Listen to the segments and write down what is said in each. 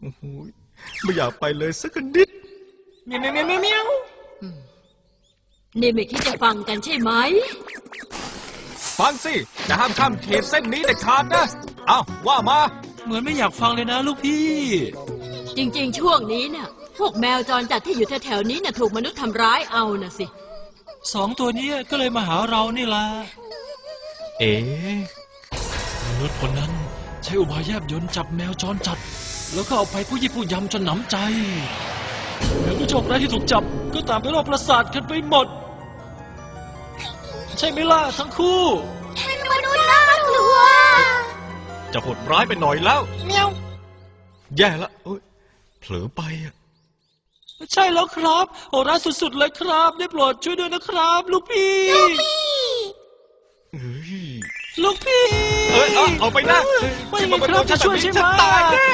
โอ้โหไม่อยากไปเลยสักนิดเมียวเมียวเมียวเมียวเมียวนี่ไม่คิดจะฟังกันใช่ไหม ฟังสิจะห้ามข้ามเขตเส้นนี้เด็ดขาดนะ เอาว่ามา เหมือนไม่อยากฟังเลยนะลูกพี่ จริง ๆ ช่วงนี้เนี่ยพวกแมวจรจัดที่อยู่แถวๆนี้เนี่ยถูกมนุษย์ทำร้ายเอาน่ะสิ สองตัวเนี้ยก็เลยมาหาเรานี่ล่ะ เอ๋มนุษย์คนนั้น ใช้อุบายแยบยนต์จับแมวจรจัด แล้วก็เอาไปผู้ยี่ผู้ยำจนหนำใจแล้วผู้โชคร้ายที่ถูกจับก็ตามไปรอบประสาทกันไปหมด ใช่ไหมล่ะทั้งคู่มนุษย์น่ากลัว จะโหดร้ายไปหน่อยแล้วเมียวแย่ละเอ้ยเผลอไปอะใช่แล้วครับโหดร้ายสุดๆเลยครับ ได้โปรดช่วยด้วยนะครับ ลูกพี่เอ้ย ลูกพี่เอ้ยเอาเอาไปนะไม่มีครับจะช่วยใช่ไหมฉันตายแน่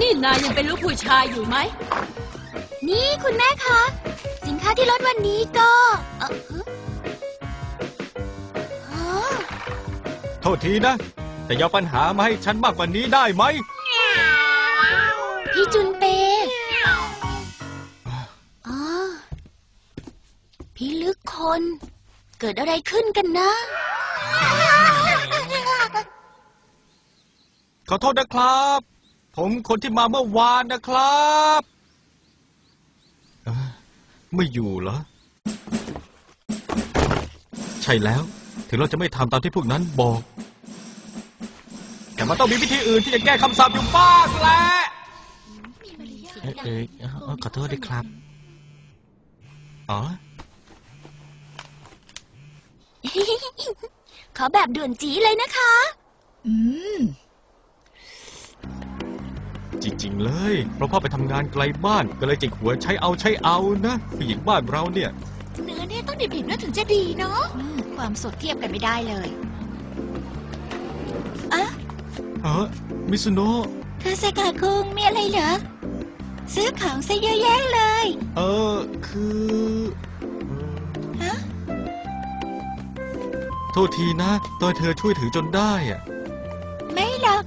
นี่นายยังเป็นลูกผู้ชายอยู่ไหม นี่คุณแม่คะ สินค้าที่ลดวันนี้ก็เออฮะอ๋อโทษทีนะ แต่อยาปัญหามาให้ฉันมากกว่านี้ได้ไหม พี่จุนเปอ๋อพี่ลึกคน เกิดอะไรขึ้นกันนะ ขอโทษนะครับ ผมคนที่มาเมื่อวานนะครับเอ้อไม่อยู่เหรอ ใช่แล้ว ถึงเราจะไม่ทำตามที่พวกนั้นบอก แต่มันต้องมีวิธีอื่นที่จะแก้คำสาปอยู่บ้างแหละ เอ๊ะเอ๊ะเอ่อขอโทษด้วยครับ อ๋อ ขอแบบด่วนจีเลยนะคะ อืม จริงๆเลย เพราะพ่อไปทำงานไกลบ้านก็เลยจิกหัวใช้เอาใช้เอานะผู้หญิงบ้านเราเนี่ย เนื้อเนี่ยต้องดิบๆนะถึงจะดีเนาะความสดเทียบกันไม่ได้เลยอะเออมิซุโนะเธอสกาคุงมีอะไรเหรอ ซื้อของซะเยอะแยะเลย เออคือ ษทีนะตอนเธอช่วยถือจนได้อะไม่หรอก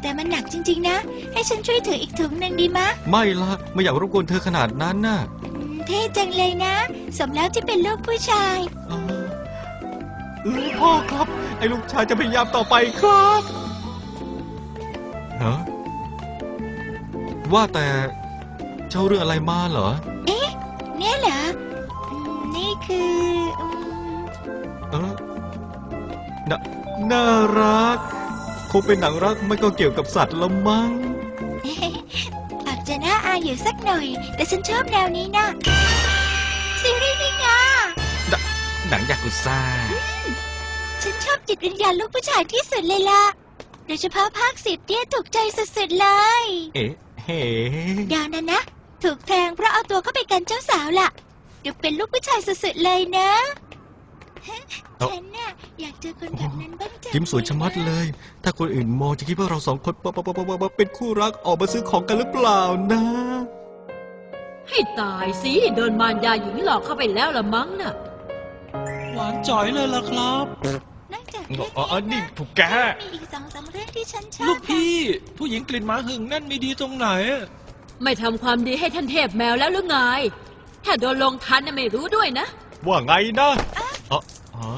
แต่มันหนักจริง ๆ นะ ให้ฉันช่วยถืออีกถุงหนึ่งดีมะไม่ละไม่อยากรบกวนเธอขนาดนั้นน่ะอืมเท่จังเลยนะ สมแล้วที่เป็นลูกผู้ชาย เออเออพ่อครับ ไอ้ลูกชายจะพยายามต่อไปครับฮะว่าแต่เจ้าเรื่องอะไรมาเหรอ เนี่ยเหรออืมนี่คืออืมเออ น่าน่ารัก คงเป็นหนังรักไม่ก็เกี่ยวกับสัตว์ละมั้ง อาจจะน่าอายอยู่สักหน่อย แต่ฉันชอบแนวนี้นะซีรีส์นี่ไงหนังยากุซ่า ฉันชอบจิตวิญญาณลูกผู้ชายที่สุดเลยล่ะ โดยเฉพาะภาคสิบเนี่ยถูกใจสุดๆเลย เอ๊ะเฮ้ดาวนั้นนะ ถูกแทงเพราะเอาตัวเข้าไปกันเจ้าสาวล่ะดูเป็นลูกผู้ชายสุดๆเลยนะ ฉันน่ะอยากเจอคนแบบนั้นบ้างจังยิ้มสวยชะมัดเลย ถ้าคนอื่นมองจะคิดว่าเราสองคนปะปะปะปะปะปะเป็นคู่รักออกมาซื้อของกันหรือเปล่านะ ให้ตายสิโดนมารยาหญิงหลอกเข้าไปแล้วละมั้งน่ะ หวานจ่อยเลยล่ะครับ นอกจากเรื่องอ๋อนี่ถูกแก มีอีกสองสามเรื่องที่ฉันชอบลูกพี่ ผู้หญิงกลิ่นหมาหึงนั่นมีดีตรงไหน ไม่ทำความดีให้ท่านเทพแมวแล้วหรือไง ถ้าโดนลงทันน่ะไม่รู้ด้วยนะ ว่าไงนะอ๋อ อ๋อ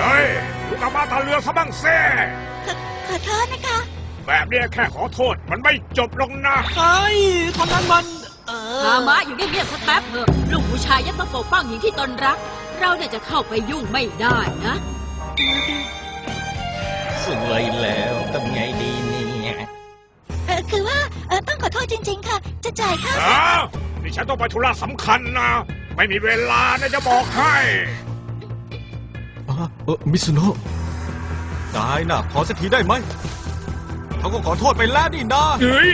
เฮ้ยดูกลับมาตาเรือซะบ้างเซ่ขอขอโทษนะคะ แบบเนี้ยแค่ขอโทษมันไม่จบลงนะไอ้คนนั้นมัน เออพามะอยู่เงียบๆสักแป๊บเถอะลูกผู้ชายยังต้องปกป้องหญิงที่ตนรัก เราเนี่ยจะเข้าไปยุ่งไม่ได้นะ สวยแล้วทำไงดีเนี่ยเออคือว่าเออต้องขอโทษจริง ๆ ค่ะ จะจ่ายค่า อ้าวนี่ฉันต้องไปธุระสำคัญนะ ไม่มีเวลานะจะบอกให้อ๋อ เออมิซุโนะนายน่ะขอสักทีได้ไหมเขาก็ขอโทษไปแล้วนี่นะเฮ้ย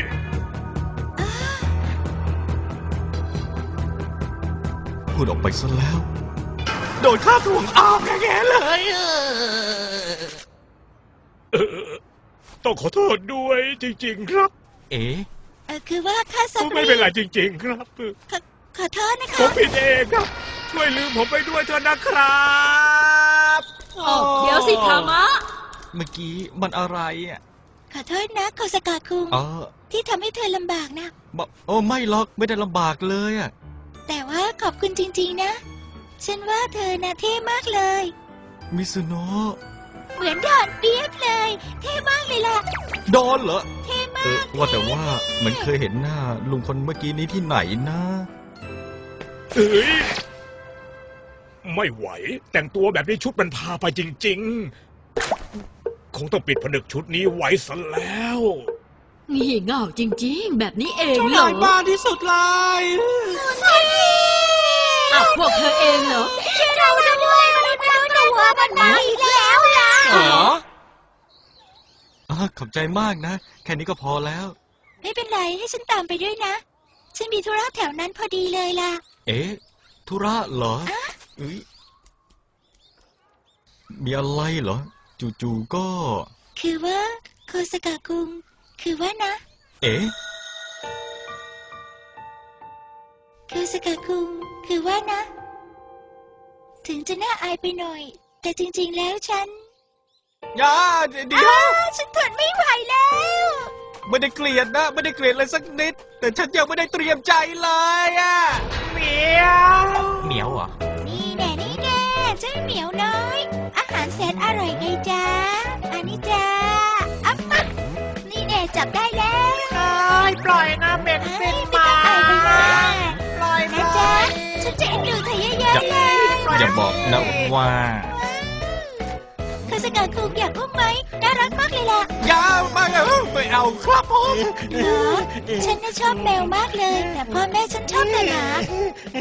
พูดออกไปซะแล้ว โดนฆ่าถ่วงอ้าวแง่ๆเลยต้องขอโทษด้วยจริง ๆ ครับ เอ๋เออคือว่าค่าซักไม่เป็นไรจริง ๆ ครับ ขอขอโทษนะผคะมผิดเองครับ ช่วยลืมผมไปด้วยเถอะนะครับโอ้เดี๋ยวสิพามะ เมื่อกี้มันอะไรอะขอโทษนะโคสกาคุง เออที่ทำให้เธอลำบากนะ บอกโอ้ไม่หรอกไม่ได้ลำบากเลยอะแต่ว่าขอบคุณจริง ๆ นะ ฉันว่าเธอน่ะเท่มากเลย มิซุโนะเหมือนดอนเปียบเลย เท่มากเลยล่ะ โดนเหรอเท่มาเออกว่าแต่ว่าเหมือนเคยเห็นหน้าลุงคนเมื่อกี้นี้ที่ไหนนะ เอ้ยไม่ไหว แต่งตัวแบบนี้ชุดมันพาไปจริง ๆ คงต้องปิดผนึกชุดนี้ไว้ซะแล้ว งี่เง่าจริง ๆ แบบนี้เองเจ้าเหรนาอยบ้าที่สุดเลยอ้าวพวกเธอเองเหรอ ช่วยเราด้วยมนุษย์เราตัวมันมาอีกแล้วล่ะอ๋ออาขอบใจมากนะ แค่นี้ก็พอแล้ว ไม่เป็นไรให้ฉันตามไปด้วยนะ ฉันมีธุระแถวนั้นพอดีเลยล่ะ เอ๊ะธุระเหรอเอ้ยมีอะไรเหรอ จู่ๆก็ คือว่าโคสกาคุง คือว่านะ เอ๊ะโคสกาคุง คือว่านะ ถึงจะน่าอายไปหน่อย แต่จริง ๆ แล้วฉัน อย่าเดี๋ยว อ้าวฉันทนไม่ไหวแล้ว ไม่ได้เกลียดนะ ไม่ได้เกลียดเลยสักนิด แต่ฉันยังไม่ได้เตรียมใจเลยอะเหมียวเหมียวเหรอนี่แน่นี่แน่เจ้าเหมียวน้อย อาหารแสนอร่อยไงจ๊ะอันนี้จ้าอัพปั๊บนี่แน่จับได้แล้วปล่อยนะเบ็ดเอ้เป็ยนไม่หต้มาองอายไปนะปล่อยปนะล่จ๊ะอยฉันจะเอ็นดูเธอเยอะๆเลยอย่าบอกนะว่า คาสกาคุงอยากอุ้มไหมน่ารักมาก เลยล่ะอย่าไม่เอาไม่เอาครับผมเหรอฉันน่ะชอบแมวมากเลย แต่พ่อแม่ฉันชอบแต่หมา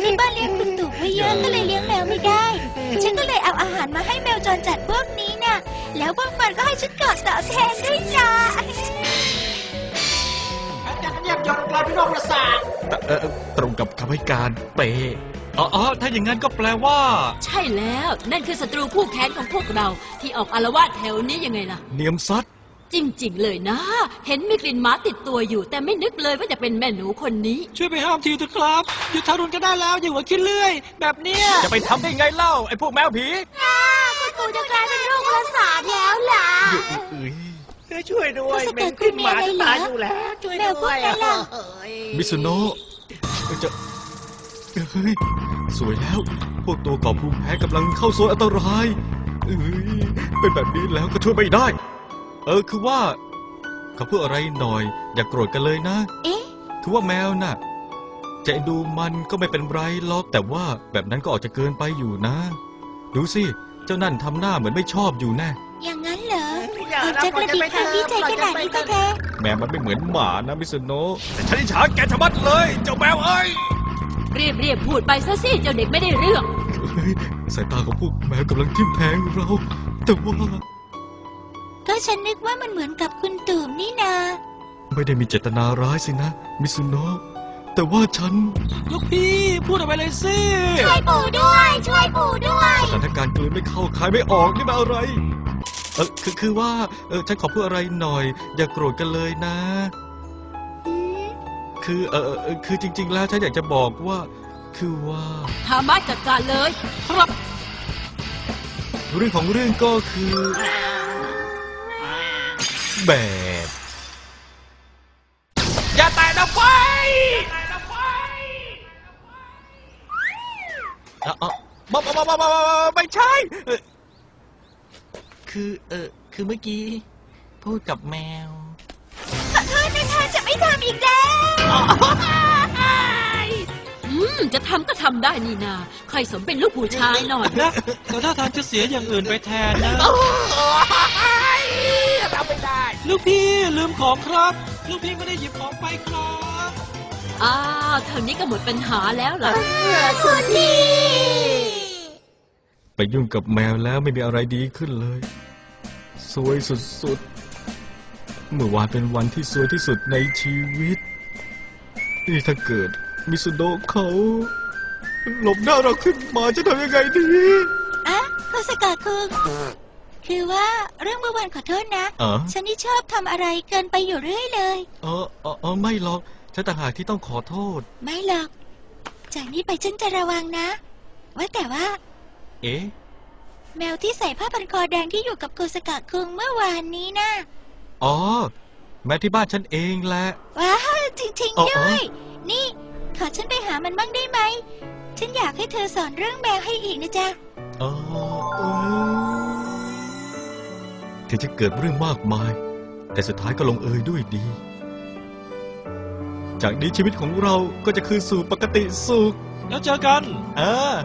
ที่บ้านเลี้ยงคุณตู่ไว้เยอะก็เลยเลี้ยงแมวไม่ได้ ฉันก็เลยเอาอาหารมาให้แมวจรจัดพวกนี้น่ะ แล้วพวกมันก็ให้ฉันกอดตอบแทนด้วยจ้าจะขยับยนต์กลายเป็นโรคประสาทเออตรงกับคำให้การเปย์ อ๋ออ๋อถ้าอย่างนั้นก็แปลว่า ใช่แล้ว นั่นคือศัตรูคู่แค้นของพวกเราที่ออกอารวาสแถวนี้ยังไงล่ะ เนียมซัดจริง ๆ เลยนะ เห็นมีกลิ่นหมาติดตัวอยู่ แต่ไม่นึกเลยว่าจะเป็นแม่หนูคนนี้ ช่วยไปห้ามทีเถอะครับ หยุดทารุณกันได้แล้วอย่าหัวคิดเรื่อย แบบเนี้ยจะไปทำได้ไงเล่าไอ้พวกแมวผีคุณตู่จะกลายเป็นโรคประสาทแล้วล่ะเอ้ยช่วยด้วยรู้สึกเป็นขึ้นหมาว่าคุณมีจะอะไรตายเหรออยู่แล้วช่วยแมวพด้ววกยนั้นล่ะเฮ้ยมิสุโนะจะ เฮ้ยสวยแล้ว พวกตัวก่อภูมิแพ้กำลังเข้าโซนอันตรายเอ้ยเป็นแบบนี้แล้วก็ช่วยไม่ได้ เออคือว่าเขาพูดอะไรหน่อย อย่าโกรธกันเลยนะ เอ๊ะ คือว่าแมวน่ะ จะเอ็นดูมันก็ไม่เป็นไรหรอกแต่ว่าแบบนั้นก็ออกจะเกินไปอยู่นะ ดูสิ เจ้านั่นทำหน้าเหมือนไม่ชอบอยู่แน่ อย่างนั้นเหรออย่าออกนะจะปกล่อยระกันดิกไปทางดีใจขนาดนี้แท้ แมวมันไม่เหมือนหมานะมิสโนะ แต่ฉันอิจฉาแกชะมัดเลย เจ้าแมวเอ้ย รีบรีบๆพูดไปซะสิเจ้าเด็กไม่ได้เรื่อง เฮ้ยสายตาของพวกแมวกำลังทิ่มแทงเรา แต่ว่าๆก็ฉันนึกว่ามันเหมือนกับคุณตู่นี่นา ไม่ได้มีเจตนาร้ายสินะ มิสุโนะแต่ว่าฉันลูกพี่พูดออกไปเลยสิช่วยปู่ด้วย ช่วยปู่ด้วย สถานการณ์กลืนไม่เข้าคายไม่ออกนี่มันอะไร เออคือคือว่าเออฉันขอพูดอะไรหน่อย อย่าโกรธกันเลยนะ คือเออเออเออคือจริง ๆ แล้วฉันอยากจะบอกว่า คือว่า ทามาจัดการเลย ครับ เรื่องของเรื่องก็คือ แบบ อย่าแตะนะไฟเอ่อเอ่อมามามามามามาไม่ใช่เอ่อคือเออคือเมื่อกี้ พูดกับแมว ไม่ทำอีกแล้วอืม จะทำก็ทำได้นี่นา ใครสมเป็นลูกผู้ชายหน่อย นะแต่ถ้าทางจะเสียอย่างอื่นไปแทนนะทำไม่ได้ ลูกพี่ลืมของครับ ลูกพี่ไม่ได้หยิบของไปครับอ้าวเท่านี้ก็หมดปัญหาแล้วเหรอคุณพี่ไปยุ่งกับแมวแล้วไม่มีอะไรดีขึ้นเลย สวยสุดๆ เมื่อวานเป็นวันที่สวยที่สุดในชีวิต นี่ถ้าเกิดมิสุโนะเขาหลบหน้าเราขึ้นมาจะทำยังไงดีอะโคสกาคุงคือว่าเรื่องเมื่อวานขอโทษนะ เออฉันนี่ชอบทำอะไรเกินไปอยู่เรื่อยเลย เออเออเออไม่หรอกฉันต่างหากที่ต้องขอโทษ ไม่หรอก จากนี้ไปฉันจะระวังนะ ว่าแต่ว่า เอ๊ะ แมวที่ใส่ผ้าพันคอแดงที่อยู่กับโคสกาคุงเมื่อวานนี้นะ อ๋อ แม้ที่บ้านฉันเองแหละ ว้าวจริง อ๋อ ๆ ด้วย นี่ ขอฉันไปหามันบ้างได้ไหม ฉันอยากให้เธอสอนเรื่องแมวให้อีกนะจ๊ะเออเออถึงจะเกิดเรื่องมากมาย แต่สุดท้ายก็ลงเอยด้วยดี จากนี้ชีวิตของเราก็จะคืนสู่ปกติสุขแล้วเจอกันเออ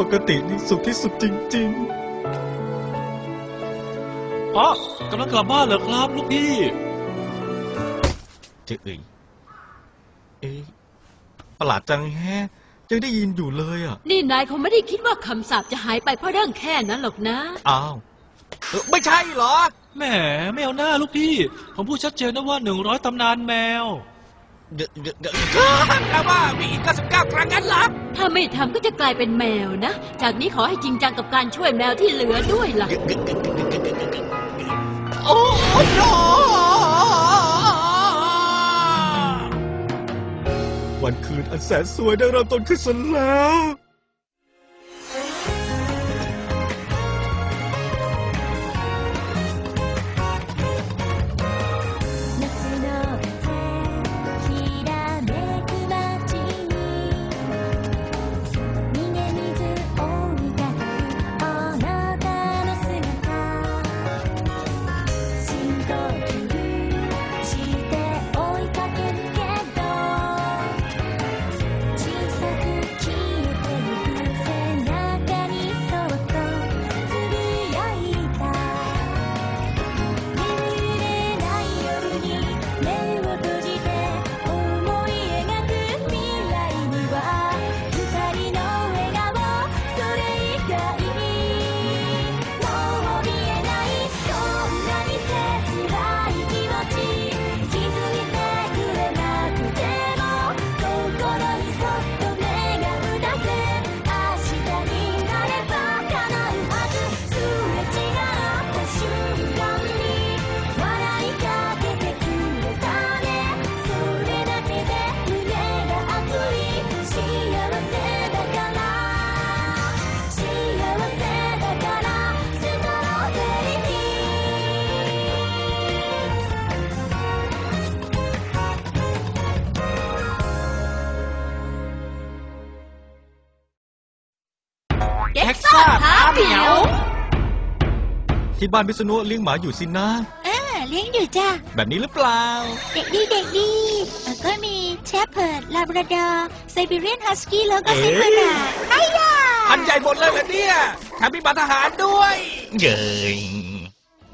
ปกตินี่สุขที่สุดจริง อ๋อกำลังกลับบ้านเหรอครับ ลูกพี่ๆเจะเอ่ยเอ๊ะประหลาดจังแฮะยังได้ยินอยู่เลยอะ นี่นายคงไม่ได้คิดว่าคำสาปจะหายไปเพราะเรื่องแค่นั้นหรอกนะ อ้าวเอ้อไม่ใช่เหรอ แหมไม่เอาหน้าลูกพี่ ผมพูดชัดเจนนะว่าหนึ่งร้อยตำนานแมว เดี๋ยวเดี๋ยวเดี๋ยวแปลว่ามีอีก99ครั้งงั้นเหรอถ้าไม่ทำก็จะกลายเป็นแมวนะ จากนี้ขอให้จริงจังกับการช่วยแมวที่เหลือด้วยล่ะ โอ้ยโวันคืนอันแสนสวยได้เริ่มต้นขึ้นซะแล้ว ที่บ้านพิษณุเลี้ยงหมาอยู่สินะอ่าเลี้ยงอยู่จ้ะ แบบนี้หรือเปล่า เด็กดีเด็กดีแล้วก็มีแชปเพิร์ดลาบราดอร์ไซบีเรียนฮัสกี้แล้วก็ไซเบอร์นาไอ้ยาอันใหญ่หมดเลยเหรอเนี่ยแถมมีหมาทหารด้วย เย้ย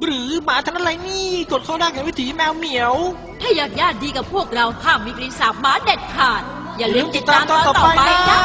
หรือหมาทั้งอะไรนี่กดเข้าได้กับวิถีแมวเหมียว ถ้าอยากญาติดีกับพวกเราห้ามมีกลิ่นสาบหมาเด็ดขาด อย่าลืมติดตามตอนต่อไปนะ